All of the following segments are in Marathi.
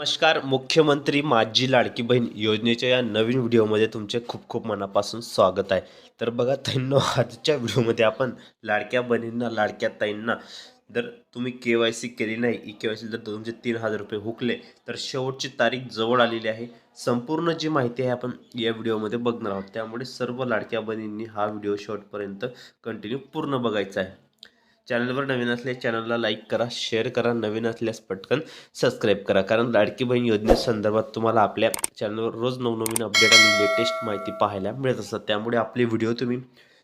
नमस्कार मुख्यमंत्री माझी लाडकी बहीण योजनेच्या या नवीन व्हिडिओमध्ये तुमचे खूप खूप मनापासून स्वागत आहे. तर बघा ताईंनो आजच्या व्हिडिओमध्ये आपण लाडक्या बहिणींना लाडक्या ताईंना जर तुम्ही के वाय सी केली नाही ई के वाय सी जर तुमचे तीन हजार रुपये हुकले तर शेवटची तारीख जवळ आलेली आहे. संपूर्ण जी माहिती आहे आपण या व्हिडिओमध्ये बघणार आहोत. त्यामुळे सर्व लाडक्या बहिणींनी हा व्हिडिओ शेवटपर्यंत कंटिन्यू पूर्ण बघायचा आहे. चॅनलवर नवीन असल्यास चॅनलला लाईक करा शेअर करा नवीन असल्यास पटकन सबस्क्राईब करा. कारण लाडकी बहीण योजनेसंदर्भात तुम्हाला आपल्या चॅनलवर रोज नवनवीन अपडेट आणि लेटेस्ट माहिती पाहायला मिळत असतात. त्यामुळे आपले व्हिडिओ तुम्ही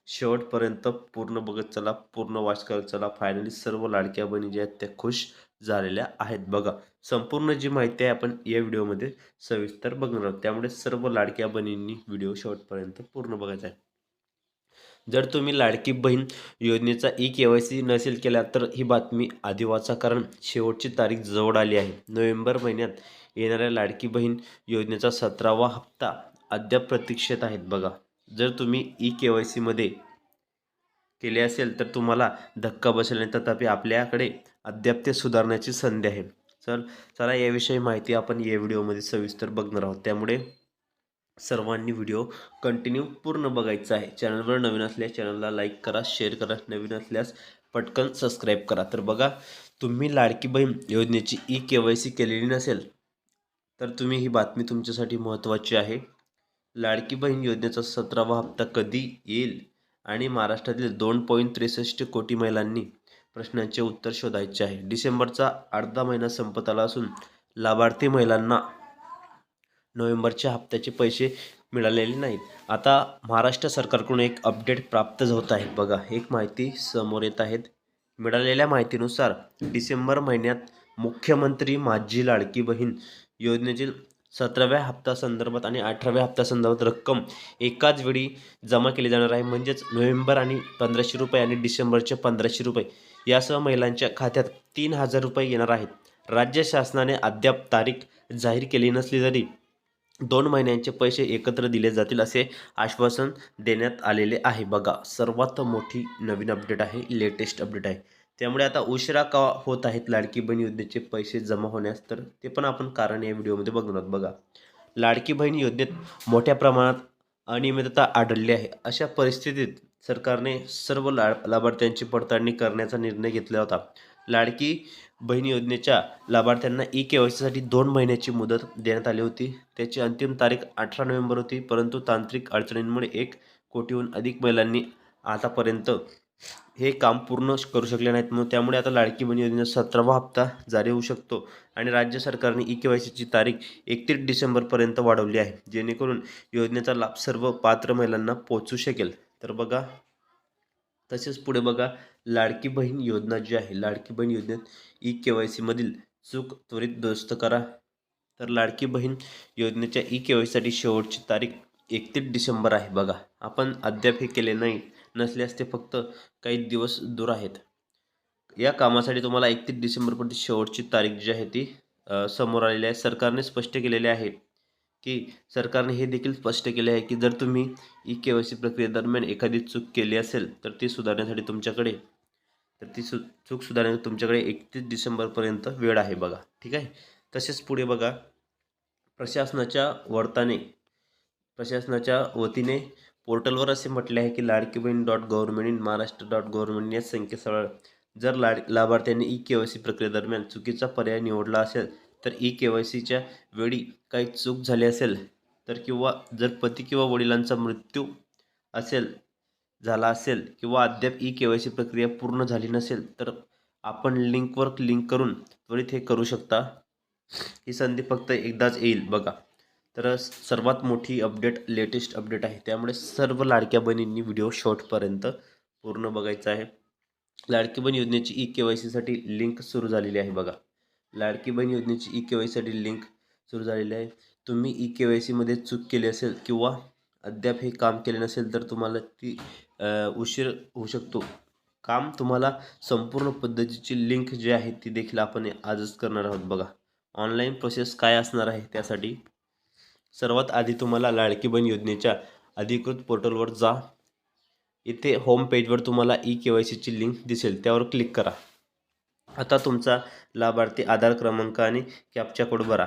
शेवटपर्यंत पूर्ण बघत चला पूर्ण वाच करत चला. फायनली सर्व लाडक्या बहिणी ज्या आहेत त्या खुश झालेल्या आहेत. बघा संपूर्ण जी माहिती आहे आपण या व्हिडिओमध्ये सविस्तर बघणार आहोत. त्यामुळे सर्व लाडक्या बहिणींनी व्हिडिओ शेवटपर्यंत पूर्ण बघायचा आहे. जर तुम्ही लाडकी बहीण योजनेचा ई के वाय सी नसेल केला तर ही बातमी आधी वाचा कारण शेवटची तारीख जवळ आली आहे. नोव्हेंबर महिन्यात येणाऱ्या लाडकी बहीण योजनेचा सतरावा हप्ता अद्याप प्रतीक्षेत आहेत बघा. जर तुम्ही ई के वाय सीमध्ये केले असेल तर तुम्हाला धक्का बसेल आणि तथापि आपल्याकडे अद्याप ते सुधारण्याची संधी आहे. चल चला याविषयी माहिती आपण या व्हिडिओमध्ये सविस्तर बघणार आहोत. त्यामुळे सर्वांनी व्हिडिओ कंटिन्यू पूर्ण बघायचा आहे. चॅनलवर नवीन असल्यास चॅनलला लाईक करा शेअर करा नवीन असल्यास पटकन सबस्क्राईब करा. तर बघा तुम्ही लाडकी बहीण योजनेची ई के वाय सी केलेली नसेल तर तुम्ही ही बातमी तुमच्यासाठी महत्त्वाची आहे. लाडकी बहीण योजनेचा सतरावा हप्ता कधी येईल आणि महाराष्ट्रातील दोन पॉईंट त्रेसष्ट कोटी महिलांनी प्रश्नांचे उत्तर शोधायचे आहे. डिसेंबरचा अर्धा महिना संपत आला असून लाभार्थी महिलांना नोव्हेंबरच्या हप्त्याचे पैसे मिळालेले नाहीत. आता महाराष्ट्र सरकारकडून एक अपडेट प्राप्त होत आहे. बघा एक माहिती समोर येत आहेत मिळालेल्या माहितीनुसार डिसेंबर महिन्यात मुख्यमंत्री माझी लाडकी बहीण योजनेतील सतराव्या हप्ता संदर्भात आणि अठराव्या हप्ता संदर्भात रक्कम एकाच वेळी जमा केली जाणार आहे. म्हणजेच नोव्हेंबर आणि पंधराशे रुपये आणि डिसेंबरचे पंधराशे रुपये यासह महिलांच्या खात्यात तीन हजार रुपये येणार आहेत. राज्य शासनाने अद्याप तारीख जाहीर केली नसली तरी दोन महिन्यांचे पैसे एकत्र दिले जातील असे आश्वासन देण्यात आलेले आहे. बघा सर्वात मोठी नवीन अपडेट आहे लेटेस्ट अपडेट आहे. त्यामुळे आता उशिरा का होत आहेत लाडकी बहीण योजनेचे पैसे जमा होण्यास? तर ते पण आपण कारण या व्हिडिओमध्ये बघणार आहोत. बघा लाडकी बहीण योजनेत मोठ्या प्रमाणात अनियमितता आढळली आहे. अशा परिस्थितीत सरकारने सर्व ला लाभार्थ्यांची पडताळणी करण्याचा निर्णय घेतला होता. लाडकी बहीण योजनेच्या लाभार्थ्यांना ई के वाय सीसाठी दोन महिन्याची मुदत देण्यात आली होती. त्याची अंतिम तारीख अठरा नोव्हेंबर होती परंतु तांत्रिक अडचणींमुळे एक कोटीहून अधिक महिलांनी आतापर्यंत हे काम पूर्ण करू शकले नाहीत. म्हणून त्यामुळे आता लाडकी बहीण योजनेचा सतरावा हप्ता जारी होऊ शकतो आणि राज्य सरकारने ई के वाय सीची तारीख एकतीस डिसेंबरपर्यंत वाढवली आहे जेणेकरून योजनेचा लाभ सर्व पात्र महिलांना पोहोचू शकेल. तर बघा तसेच पुढे बघा लाडकी बहीण योजना जी आहे लाडकी बहीण योजनेत ई के वाय सीमधील चूक त्वरित दुरुस्त करा. तर लाडकी बहीण योजनेच्या ई के वाय सीसाठी शेवटची तारीख एकतीस डिसेंबर आहे बघा. आपण अद्याप हे केले नाही नसल्यास ते फक्त काही दिवस दूर आहेत. या कामासाठी तुम्हाला एकतीस डिसेंबरपर्यंत शेवटची तारीख जी आहे ती समोर आलेली आहे. सरकारने स्पष्ट केलेले आहे की सरकारने हे देखील स्पष्ट केले आहे की जर तुम्ही ई के वाय सी प्रक्रियेदरम्यान एखादी चूक केली असेल तर ती सुधारण्यासाठी तुमच्याकडे तर ती सु चूक सुधारण्या तुमच्याकडे एकतीस डिसेंबरपर्यंत वेळ आहे बघा. ठीक आहे? तसेच पुढे बघा. प्रशासनाच्या वर्ताने प्रशासनाच्या वतीने पोर्टलवर असे म्हटले आहे की Ladki Bahin dot government in Maharashtra dot government या संकेतस्थळावर जर लाड लाभार्थ्यांनी ई के वाय सी प्रक्रियेदरम्यान चुकीचा पर्याय निवडला असेल तर ई के वाय सीच्या वेळी काही चूक झाली असेल तर किंवा जर पती किंवा वडिलांचा मृत्यू असेल झाला असेल किंवा अद्याप ई के वाय सी प्रक्रिया पूर्ण झाली नसेल तर आपण लिंकवर लिंक करून त्वरित हे करू शकता. ही संधी फक्त एकदाच येईल बघा. तर सर्वात मोठी अपडेट लेटेस्ट अपडेट आहे. त्यामुळे सर्व लाडक्या बहिणींनी व्हिडिओ शॉर्टपर्यंत पूर्ण बघायचा आहे. लाडकी बहीण योजनेची ई के वाय सीसाठी लिंक सुरू झालेली आहे बघा. लाडकी बहीण योजनेची ई के वाय सीसाठी लिंक सुरू झालेली आहे. तुम्ही ई के वाय सीमध्ये चूक केली असेल किंवा अद्याप हे काम केले नसेल तर तुम्हाला ती उशीर होऊ शकतो. काम तुम्हाला संपूर्ण पद्धतीची लिंक जी आहे ती देखील आपण आजच करणार आहोत बघा. ऑनलाईन प्रोसेस काय असणार आहे त्यासाठी? सर्वात आधी तुम्हाला लाडकी बहीण योजनेच्या अधिकृत पोर्टलवर जा. इथे होम पेजवर तुम्हाला ई के वाय सीची लिंक दिसेल त्यावर क्लिक करा. आता तुमचा लाभार्थी आधार क्रमांक आणि कॅपचा कोड भरा.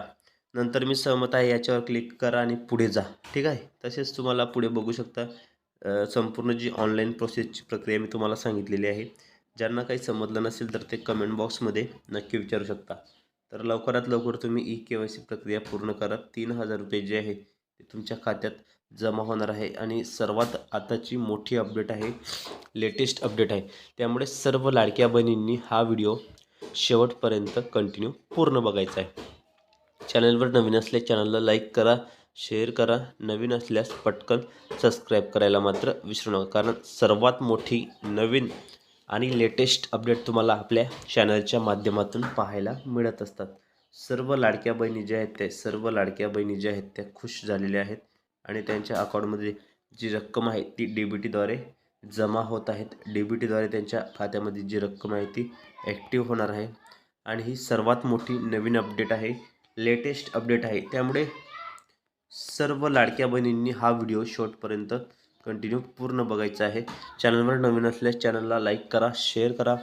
नंतर मी सहमत आहे याच्यावर क्लिक करा आणि पुढे जा. ठीक आहे? तसेच तुम्हाला पुढे बघू शकता संपूर्ण जी ऑनलाईन प्रोसेसची प्रक्रिया मी तुम्हाला सांगितलेली आहे. ज्यांना काही समजलं नसेल तर ते कमेंट बॉक्समध्ये नक्की विचारू शकता. तर लवकरात लवकर तुम्ही ई के वाय सी प्रक्रिया पूर्ण करा. तीन हजार रुपये जे आहे ते तुमच्या खात्यात जमा होणार आहे आणि सर्वात आताची मोठी अपडेट आहे लेटेस्ट अपडेट आहे. त्यामुळे सर्व लाडक्या बहिणींनी हा व्हिडिओ शेवटपर्यंत कंटिन्यू पूर्ण बघायचा आहे. चॅनलवर नवीन असल्यास चॅनलला लाईक करा शेअर करा. नवीन असल्यास पटकन सबस्क्राईब करायला मात्र विसरू नका. कारण सर्वात मोठी नवीन आणि लेटेस्ट अपडेट तुम्हाला आपल्या चॅनलच्या माध्यमातून पाहायला मिळत असतात. सर्व लाडक्या बहिणी ज्या आहेत त्या सर्व लाडक्या बहिणी ज्या आहेत त्या खुश झालेल्या आहेत आणि त्यांच्या अकाउंटमध्ये जी रक्कम आहे ती डी बी टीद्वारे जमा होत आहेत. डी बी टीद्वारे त्यांच्या खात्यामध्ये जी रक्कम आहे ती ॲक्टिव्ह होणार आहे. आणि ही सर्वात मोठी नवीन अपडेट आहे. लेटेस्ट अपडेट आहे. त्यामुळे सर्व लाडक्या बहिणींनी हा व्हिडिओ शॉर्टपर्यंत कंटिन्यू पूर्ण बघायचा आहे. चॅनलवर नवीन असल्यास चॅनलला लाईक करा शेअर करा.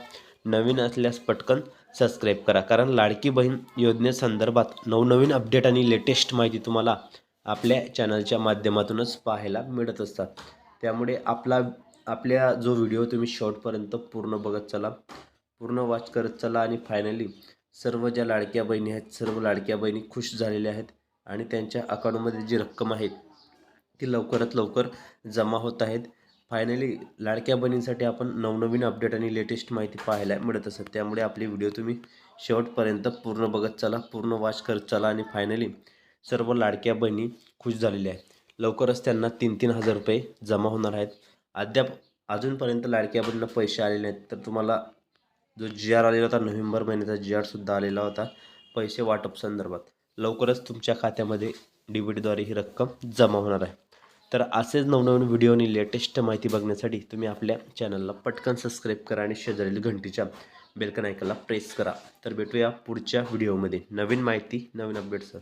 नवीन असल्यास पटकन सबस्क्राईब करा. कारण लाडकी बहीण योजनेसंदर्भात नवनवीन अपडेट आणि लेटेस्ट माहिती तुम्हाला आपल्या चॅनलच्या माध्यमातूनच पाहायला मिळत असतात. त्यामुळे आपला आपल्या जो व्हिडिओ तुम्ही शॉर्टपर्यंत पूर्ण बघत चला पूर्ण वॉच करत चला आणि फायनली सर्व ज्या लाडक्या बहिणी आहेत सर्व लाडक्या बहिणी खुश झालेल्या आहेत आणि त्यांच्या अकाउंटमध्ये जी रक्कम आहे ती लवकरात लवकर जमा होत आहेत. फायनली लाडक्या बहिणींसाठी आपण नवनवीन अपडेट आणि लेटेस्ट माहिती पाहायला मिळत असत. त्यामुळे आपले व्हिडिओ तुम्ही शेवटपर्यंत पूर्ण बघत चला पूर्ण वॉच करत चला आणि फायनली सर्व लाडक्या बहिणी खुश झालेल्या आहेत. लवकरच त्यांना तीन तीन हजार रुपये जमा होणार आहेत. अद्याप अजूनपर्यंत लाडक्या बहिणींना पैसे आलेले नाहीत. तर तुम्हाला जो जी आर आलेला होता नोव्हेंबर महिन्याचा जी आरसुद्धा आलेला होता. पैसे वाटप संदर्भात. लवकरच तुमच्या खात्यामध्ये डीबीटीद्वारे ही रक्कम जमा होणार आहे. तर असेच नवनवीन व्हिडिओ आणि लेटेस्ट माहिती बघण्यासाठी तुम्ही आपल्या चॅनलला पटकन सबस्क्राईब करा आणि शेजारील घंटीच्या बेलकन ऐकायला प्रेस करा. तर भेटूया पुढच्या व्हिडिओमध्ये नवीन माहिती नवीन अपडेटसह